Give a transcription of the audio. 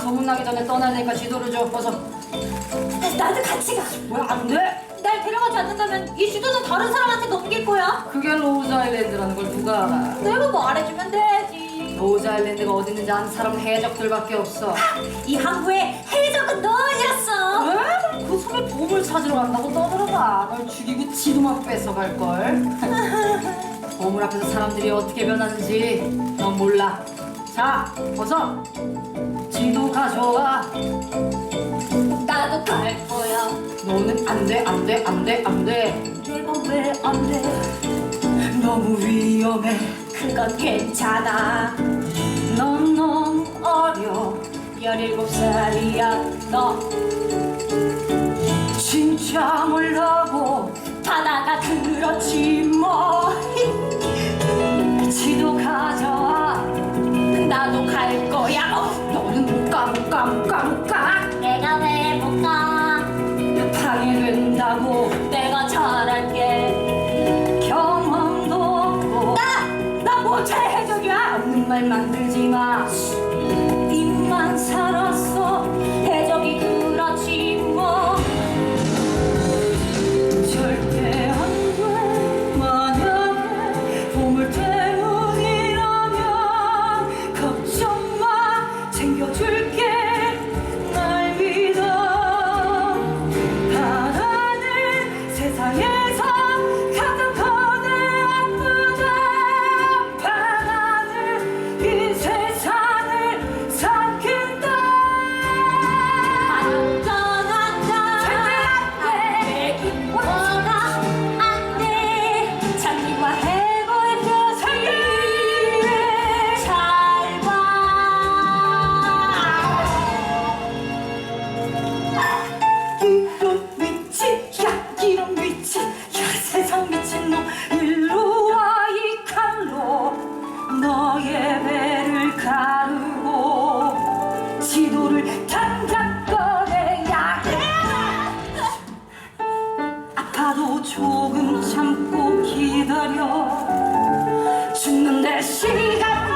소문나기 전에 떠나니까 지도를 줘 벗어 나도 같이 가. 뭐야 안돼 날 데려가지 않는다면 이 지도는 다른 사람한테 넘길 거야. 그게 로즈 아일랜드라는 걸 누가 알아 내가 말해주면 되지. 로즈 아일랜드가 어디 있는지 아는 사람은 해적들밖에 없어 이 항구에 해적은 너였어. 왜? 그 섬에 보물 찾으러 간다고 떠들어봐 널 죽이고 지도만 뺏어갈걸 보물 앞에서 사람들이 어떻게 변하는지 넌 몰라 자 벗어 가져와 나도 갈 거야. 너는 안 돼 안 돼 안 돼 안돼 내가 왜 안 돼? 너무 위험해 그건 괜찮아. 넌 너무 어려 17살이야 너 진짜 몰라고 바다가 그렇지 해적이야 없는 말 만들지 마 예배를 가르고 지도를 당장 꺼내야 해. 아파도 조금 참고 기다려. 죽는 내 시간